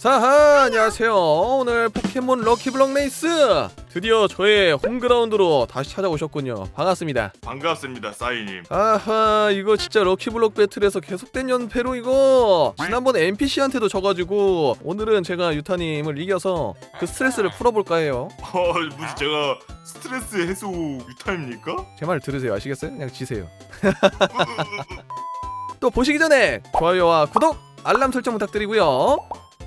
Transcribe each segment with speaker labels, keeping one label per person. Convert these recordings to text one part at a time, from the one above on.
Speaker 1: 사하 안녕하세요. 오늘 포켓몬 럭키블럭 레이스. 드디어 저의 홈그라운드로 다시 찾아오셨군요. 반갑습니다.
Speaker 2: 반갑습니다, 싸이님.
Speaker 1: 아하 이거 진짜 럭키블럭 배틀에서 계속된 연패로 이거. 지난번에 NPC한테도 져가지고 오늘은 제가 유타님을 이겨서 그 스트레스를 풀어볼까 해요.
Speaker 2: 어, 무슨 제가 스트레스 해소 유타입니까?
Speaker 1: 제 말 들으세요. 아시겠어요? 그냥 지세요. 또 보시기 전에 좋아요와 구독 알람 설정 부탁드리고요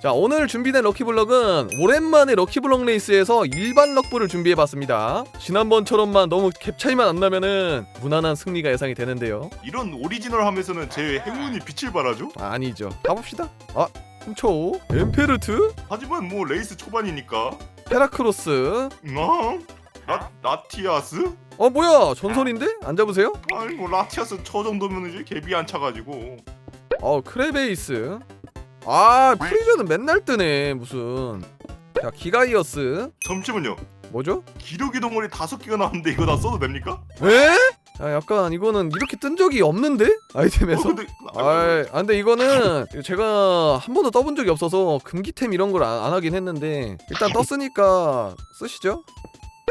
Speaker 1: 자 오늘 준비된 럭키블럭은 오랜만에 럭키블럭 레이스에서 일반 럭부를 준비해봤습니다 지난번처럼만 너무 갭 차이만 안 나면은 무난한 승리가 예상이 되는데요
Speaker 2: 이런 오리지널 하면서는 제 행운이 빛을 발하죠?
Speaker 1: 아, 아니죠 가봅시다 아 3초 엠페르트
Speaker 2: 하지만 뭐 레이스 초반이니까.
Speaker 1: 페라크로스
Speaker 2: 어? 라, 라티아스?
Speaker 1: 어 뭐야 전설인데? 안 잡으세요?
Speaker 2: 아니 뭐 라티아스 저 정도면 이제 갭이 안 차가지고
Speaker 1: 어 크레베이스 아 프리저는 맨날 뜨네 무슨 자 기가이어스
Speaker 2: 잠시만요.
Speaker 1: 뭐죠?
Speaker 2: 기력이 덩어리 다섯 개가 나왔는데 이거 다 써도 됩니까?
Speaker 1: 에? 아 약간 이거는 이렇게 뜬 적이 없는데
Speaker 2: 어,
Speaker 1: 아이템에서
Speaker 2: 근데
Speaker 1: 아, 아 근데 이거는 제가 한 번도 떠본 적이 없어서 금기템 이런 걸 안 하긴 했는데 일단 떴으니까 쓰시죠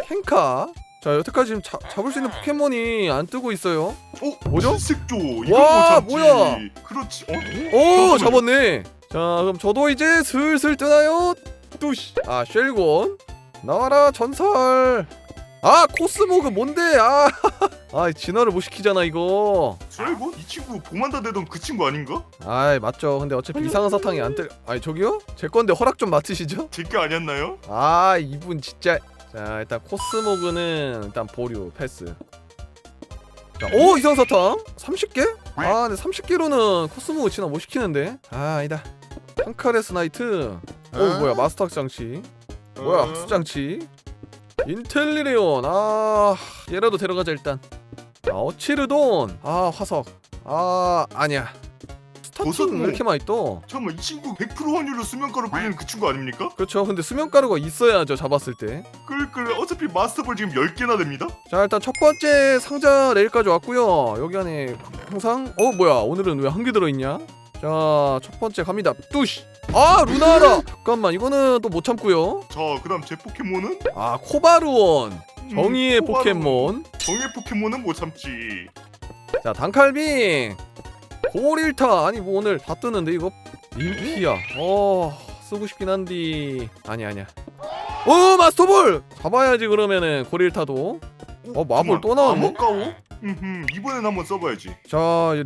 Speaker 1: 캔카 자 여태까지 지금 자, 잡을 수 있는 포켓몬이 안 뜨고 있어요
Speaker 2: 어?
Speaker 1: 뭐죠?
Speaker 2: 색조 이거
Speaker 1: 와,
Speaker 2: 잡지.
Speaker 1: 뭐야?
Speaker 2: 그렇지. 어?
Speaker 1: 오 잡았네 자 그럼 저도 이제 슬슬 뜨나요? 뚜시. 아 쉘곤. 나와라 전설. 아 코스모그 뭔데? 아, 아 진화를 못 시키잖아 이거.
Speaker 2: 셀고? 이 친구 보만다 되던 그 친구 아닌가?
Speaker 1: 아이 맞죠. 근데 어차피 이상한 사탕이 안 뜰 아니 저기요? 제 건데 허락 좀 맡으시죠?
Speaker 2: 제게 아니었나요?
Speaker 1: 아 이분 진짜. 자 일단 코스모그는 일단 보류 패스. 자, 오 이상한 사탕. 30개? 아 근데 30개로는 코스모그 진화 못 시키는데. 아 아니다 한카레스 나이트. 오 뭐야 마스터 장치 뭐야
Speaker 2: 어?
Speaker 1: 학수 장치. 인텔리레온. 아 얘라도 데려가자 일단. 아 어치르돈. 아 화석. 아 아니야. 스타팅. 왜 이렇게 많이 떠?
Speaker 2: 잠깐만 이 친구 100% 확률로 수면가루 뿌리는 그 친구 아닙니까?
Speaker 1: 그렇죠. 근데 수면가루가 있어야죠 잡았을 때.
Speaker 2: 끌끌. 어차피 마스터볼 지금 10개나 됩니다.
Speaker 1: 자 일단 첫 번째 상자 레일까지 왔고요. 여기 안에 항상. 어 뭐야. 오늘은 왜 한 개 들어있냐 자 첫 번째 갑니다. 뚜시. 아 루나라. 잠깐만 이거는 또 못 참고요.
Speaker 2: 자 그다음 제 포켓몬은?
Speaker 1: 아 코바루온.
Speaker 2: 음,
Speaker 1: 정의의
Speaker 2: 코바루.
Speaker 1: 포켓몬.
Speaker 2: 정의의 포켓몬은 못 참지.
Speaker 1: 자 단칼빙. 고릴타. 아니 뭐 오늘 다 뜨는데 이거? 림피야 어 쓰고 싶긴 한디. 아니 아니야. 오 마스터볼! 잡아야지 그러면은 고릴타도. 어 마볼 또 나왔네.
Speaker 2: 아까워? 음 이번엔 한번 써봐야지.
Speaker 1: 자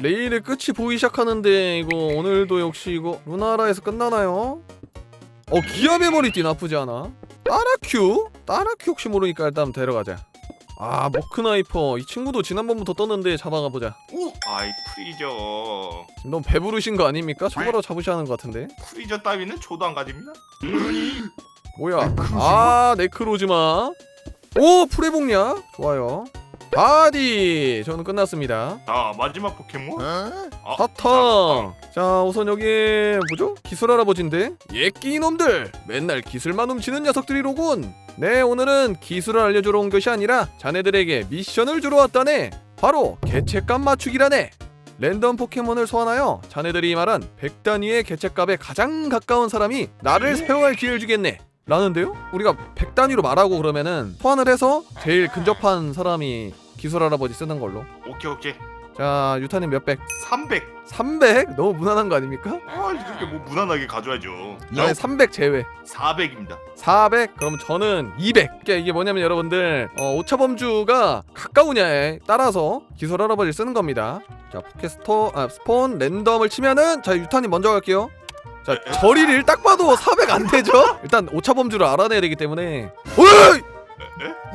Speaker 1: 레일의 끝이 보이기 시작하는데 이거 오늘도 역시 이거 루나라에서 끝나나요? 어 기압의 머리띠 나쁘지 않아? 따라큐? 따라큐 혹시 모르니까 일단 데려가자. 아 머크나이퍼. 이 친구도 지난번부터 떴는데 잡아가 보자.
Speaker 2: 오 아이 프리저.
Speaker 1: 너무 배부르신 거 아닙니까? 저거로 잡으셔야 하는 것 같은데.
Speaker 2: 프리저 따위는 조도 안 가집니다.
Speaker 1: 뭐야? 아 네크로즈마. 오 프레봉냐? 좋아요 바디! 저는 끝났습니다.
Speaker 2: 자 마지막 포켓몬? 아,
Speaker 1: 사탕 자 우선 여기 뭐죠? 기술 할아버지인데? 예끼 이놈들! 맨날 기술만 훔치는 녀석들이로군! 네 오늘은 기술을 알려주러 온 것이 아니라 자네들에게 미션을 주러 왔다네! 바로 개체값 맞추기라네! 랜덤 포켓몬을 소환하여 자네들이 말한 100단위의 개체값에 가장 가까운 사람이 나를 사용할 기회를 주겠네 라는데요? 우리가 100단위로 말하고 그러면은 소환을 해서 제일 근접한 사람이 기술 할아버지 쓰는 걸로
Speaker 2: 오케이 오케이
Speaker 1: 자 유타님 몇 백?
Speaker 2: 300
Speaker 1: 300? 너무 무난한 거 아닙니까?
Speaker 2: 아 이렇게 뭐 무난하게 가져야죠
Speaker 1: 아니 300 제외
Speaker 2: 400입니다
Speaker 1: 400? 그럼 저는 200 그러니까 이게 뭐냐면 여러분들 어, 오차 범주가 가까우냐에 따라서 기술 할아버지를 쓰는 겁니다 자 포켓스토 아 스폰 랜덤을 치면은 자 유타님 먼저 갈게요 자 저리를 딱 봐도 400 안 되죠? 일단 오차 범주를 알아내야 되기 때문에 어이!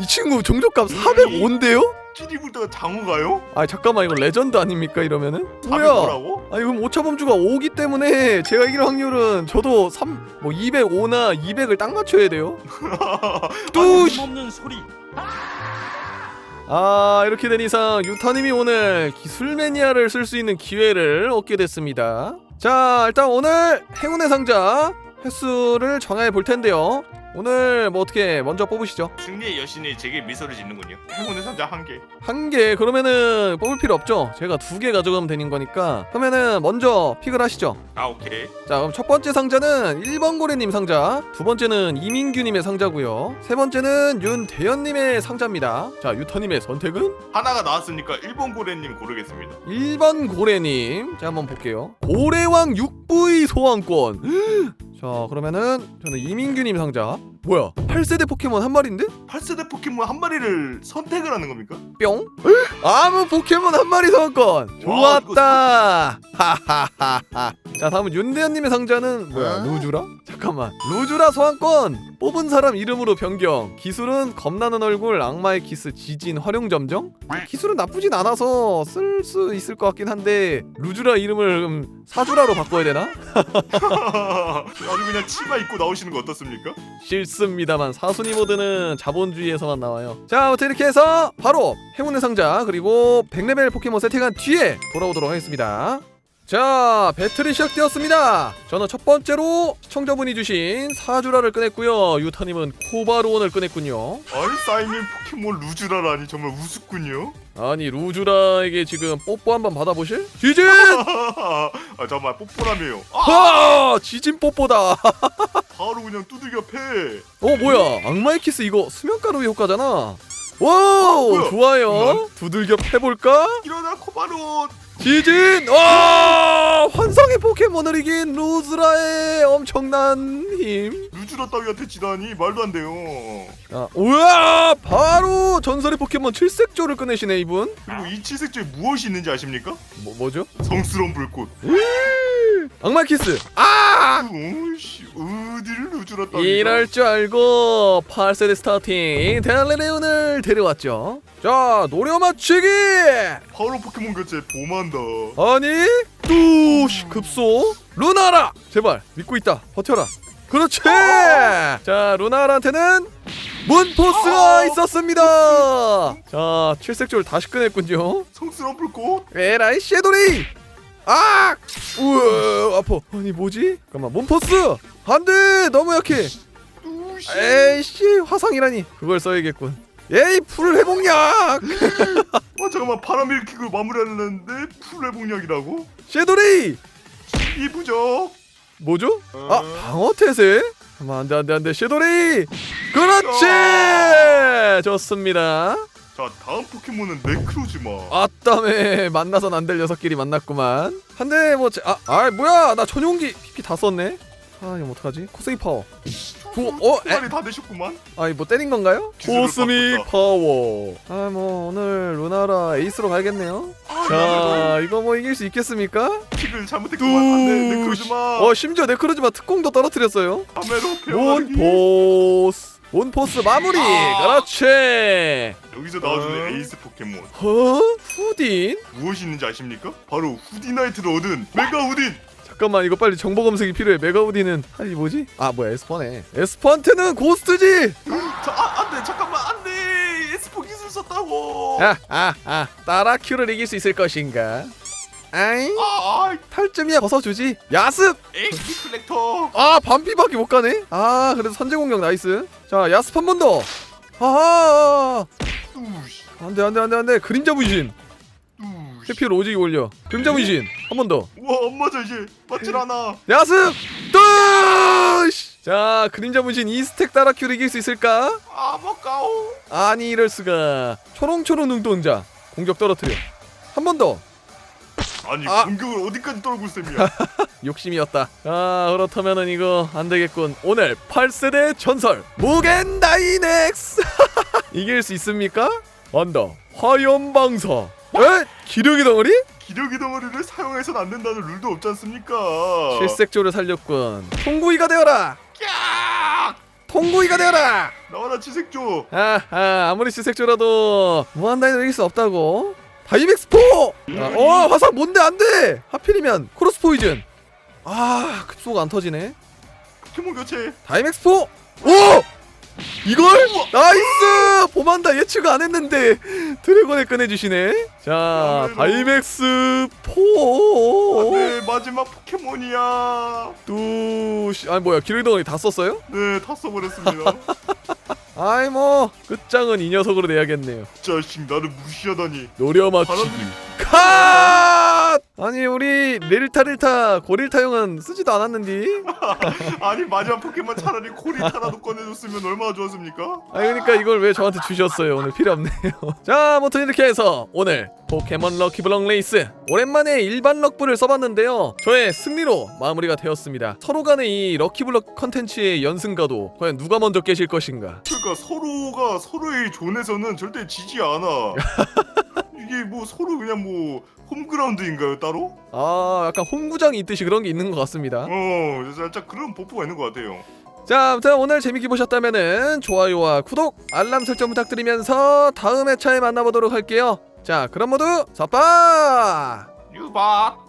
Speaker 1: 이 친구 종족값 405인데요?
Speaker 2: 찌리불다가 장어가요?
Speaker 1: 아 잠깐만 이거 레전드 아닙니까 이러면은?
Speaker 2: 400
Speaker 1: 뭐야
Speaker 2: 뭐라고?
Speaker 1: 아니 그럼 오차 범주가 5기 때문에 제가 이길 확률은 저도 3, 뭐 205나 200을 딱 맞춰야 돼요 뚜시
Speaker 3: 없는 소리.
Speaker 1: 아 이렇게 된 이상 유타님이 오늘 기술 매니아를 쓸 수 있는 기회를 얻게 됐습니다 자 일단 오늘 행운의 상자 횟수를 정해 볼 텐데요 오늘 뭐 어떻게 먼저 뽑으시죠?
Speaker 2: 승리의 여신이 제게 미소를 짓는군요. 행운의 상자 한 개.
Speaker 1: 한 개. 그러면은 뽑을 필요 없죠? 제가 두 개 가져가면 되는 거니까. 그러면은 먼저 픽을 하시죠.
Speaker 2: 아 오케이.
Speaker 1: 자 그럼 첫 번째 상자는 1번 고래님 상자. 두 번째는 이민규님의 상자고요. 세 번째는 윤대현님의 상자입니다. 자 유터님의 선택은?
Speaker 2: 하나가 나왔으니까 일본 고래님 고르겠습니다.
Speaker 1: 1번 고래님. 자 한번 볼게요. 고래왕 6V 소환권 자 그러면은 저는 이민규님 상자. 뭐야? 8세대 포켓몬 한 마리인데?
Speaker 2: 8세대 포켓몬 한 마리를 선택을 하는 겁니까?
Speaker 1: 뿅. 아무 포켓몬 한 마리
Speaker 2: 와,
Speaker 1: 좋았다. 하하하하 자 다음은 윤대현님의 상자는 뭐야
Speaker 2: 어?
Speaker 1: 루주라? 잠깐만 루주라 소환권 뽑은 사람 이름으로 변경 기술은 겁나는 얼굴 악마의 키스 지진 활용 점정 기술은 나쁘진 않아서 쓸 수 있을 것 같긴 한데 루주라 이름을 음, 사주라로 바꿔야 되나?
Speaker 2: 아주 그냥 치마 입고 나오시는 거 어떻습니까?
Speaker 1: 싫습니다만 사순위 모드는 자본주의에서만 나와요 자 아무튼 이렇게 해서 바로 행운의 상자 그리고 100레벨 포켓몬 세팅한 뒤에 돌아오도록 하겠습니다 자 배틀이 시작되었습니다 저는 첫 번째로 시청자분이 주신 사주라를 꺼냈고요 유타님은 코바루온을 꺼냈군요
Speaker 2: 아니 사이민 포켓몬 루즈라라니 정말 우습군요.
Speaker 1: 아니 루주라에게 지금 뽀뽀 한번 받아보실? 지진!
Speaker 2: 아 잠깐만 뽀뽀라며요. 아,
Speaker 1: 하! 지진 뽀뽀다
Speaker 2: 바로 그냥 두들겨 패.
Speaker 1: 어 뭐야 악마의 키스 이거 수면가루 효과잖아 와
Speaker 2: 뭐야?
Speaker 1: 좋아요
Speaker 2: 뭐야?
Speaker 1: 두들겨 패볼까?
Speaker 2: 일어나 코바로.
Speaker 1: 지진! 와! 환상의 포켓몬을 이긴 루즈라의 엄청난 힘.
Speaker 2: 루즈라 따위한테 지다니 말도 안 돼요.
Speaker 1: 아, 우와! 바로 전설의 포켓몬 칠색조를 꺼내시네 이분.
Speaker 2: 그리고 이 칠색조에 무엇이 있는지 아십니까?
Speaker 1: 뭐 뭐죠?
Speaker 2: 성스러운 불꽃.
Speaker 1: 악마 키스. 아!
Speaker 2: 오이씨 어디를.
Speaker 1: 이럴 줄 알고 8세대 스타팅 델레레온을 데려왔죠. 자, 노려 맞추기!
Speaker 2: 바로 포켓몬 교체 봄한다.
Speaker 1: 아니, 뚜시 급소. 루나라! 제발 믿고 있다. 버텨라. 그렇지! 자, 루나라한테는 문포스가 있었습니다. 자, 칠색조를 다시 꺼냈군요.
Speaker 2: 성스러운 불꽃.
Speaker 1: 에라이 쉐도리! 아! 우와, 아파. 아니 뭐지? 잠깐만, 문포스! 안 돼! 너무 약해. 에이씨, 화상이라니. 그걸 써야겠군. 에이, 풀 회복약!
Speaker 2: 어 잠깐만 바람 일으키고 마무리하는데 풀 회복력이라고?
Speaker 1: 쉐도리!
Speaker 2: 이 부적.
Speaker 1: 뭐죠? 아, 방어 태세? 잠깐만, 안 돼, 안 돼, 안 돼. 쉐도리! 그렇지! 좋습니다.
Speaker 2: 자 다음 포켓몬은 네크로즈마.
Speaker 1: 아따매 만나선 안 될 녀석끼리 만났구만. 한대 뭐, 제- 아, 아, 뭐야? 나 전용기 PP 다 썼네. 아, 이거 어떡하지? 코스미 파워. 구, 어, 에?
Speaker 2: 말이 다 되셨구만.
Speaker 1: 아, 이거 뭐 때린 건가요?
Speaker 2: 기술을 바꿨다.
Speaker 1: 파워. 아, 뭐 오늘 루나라 에이스로 가야겠네요. 자, 이거 뭐 이길 수 있겠습니까?
Speaker 2: 킥을 잘못했구만. 안돼 네크로즈마.
Speaker 1: 어, 심지어 네크로즈마 특공도 떨어뜨렸어요.
Speaker 2: 카메로 배워가기.
Speaker 1: 온포스. 온포스 마무리.
Speaker 2: 아.
Speaker 1: 그렇지.
Speaker 2: 여기서 나와주는
Speaker 1: 어?
Speaker 2: 에이스 포켓몬
Speaker 1: 어? 후딘?
Speaker 2: 무엇이 있는지 아십니까? 바로 후디나이트를 얻은 메가 후딘.
Speaker 1: 잠깐만 이거 빨리 정보 검색이 필요해. 메가우디는 아니 뭐지? 아 뭐야 에스퍼네. 에스퍼한테는 고스트지.
Speaker 2: 자, 아, 안돼 잠깐만 안돼 에스포 기술 썼다고.
Speaker 1: 아아아 따라큐를 이길 수 있을 것인가? 아이
Speaker 2: 아, 아
Speaker 1: 탈쯤이야 벗어주지. 야습.
Speaker 2: 에이스 플렉터.
Speaker 1: 아 반피밖에 못 가네. 아 그래도 선제 공격 나이스. 자 야습 한 번 더. 아하. 안돼 안돼 안돼 안돼 그림자 분신. 해피를 오지게 올려. 그림자 분신 한 번 더.
Speaker 2: 우와 안 맞아 이제 맞질 않아.
Speaker 1: 야습. 뚜시. 자 그림자 분신 2스택 따라큐를 이길 수 있을까?
Speaker 2: 아 먹가오.
Speaker 1: 아니 이럴 수가 초롱초롱 눈동자 공격 떨어뜨려 한 번더
Speaker 2: 아니
Speaker 1: 아.
Speaker 2: 공격을 어디까지 떨굴 셈이야.
Speaker 1: 욕심이었다 아 그렇다면은 이거 안 되겠군 오늘 8세대 전설 무겐 다이넥스 이길 수 있습니까? 언더 화염방사 에? 기력의 덩어리?
Speaker 2: 기력의 덩어리를 사용해서는 안 된다는 룰도 없지 않습니까?
Speaker 1: 실색조를 살렸군 통구이가 되어라
Speaker 2: 깍!
Speaker 1: 통구이가 되어라
Speaker 2: 나와라 치색조.
Speaker 1: 아, 아 아무리 실색조라도 무한 다이너 이길 수 없다고 다이맥스 포! 아, 어 화상 뭔데 안돼 하필이면 크로스 포이즌 아 급소가 안 터지네
Speaker 2: 포켓몬 교체.
Speaker 1: 다이맥스 포! 오! 이걸? 나이스! 보만다 예측 안 했는데 드래곤에 꺼내주시네 자
Speaker 2: 야매로.
Speaker 1: 다이맥스 포!
Speaker 2: 안돼 마지막 포켓몬이야.
Speaker 1: 뚜시 아니 뭐야 기르덩어리 다 썼어요?
Speaker 2: 네, 다 써버렸습니다.
Speaker 1: 아이 뭐 끝장은 이 녀석으로 내야겠네요.
Speaker 2: 자식 나를 무시하다니.
Speaker 1: 노려맞추기.
Speaker 2: 바람들이-
Speaker 1: 컷! 아니 우리 릴타릴타 고릴타용은 쓰지도 않았는디
Speaker 2: 아니 마지막 포켓몬 차라리 코리타라도 꺼내줬으면 얼마나 좋았습니까?
Speaker 1: 아니 그러니까 이걸 왜 저한테 주셨어요 오늘 필요 없네요 자 아무튼 이렇게 해서 오늘 포켓몬 럭키블럭 레이스 오랜만에 일반 럭블을 써봤는데요 저의 승리로 마무리가 되었습니다 서로 간의 이 럭키블럭 컨텐츠의 연승가도 과연 누가 먼저 깨실 것인가
Speaker 2: 그러니까 서로가 서로의 존에서는 절대 지지 않아. 뭐 서로 그냥 뭐 홈그라운드인가요 따로?
Speaker 1: 아 약간 홈구장이 있듯이 그런 게 있는 것 같습니다
Speaker 2: 어, 살짝 그런 버프가 있는 것 같아요.
Speaker 1: 자 아무튼 오늘 재밌게 보셨다면은 좋아요와 구독 알람 설정 부탁드리면서 다음 회차에 만나보도록 할게요 자 그럼 모두 서빠
Speaker 2: 유박.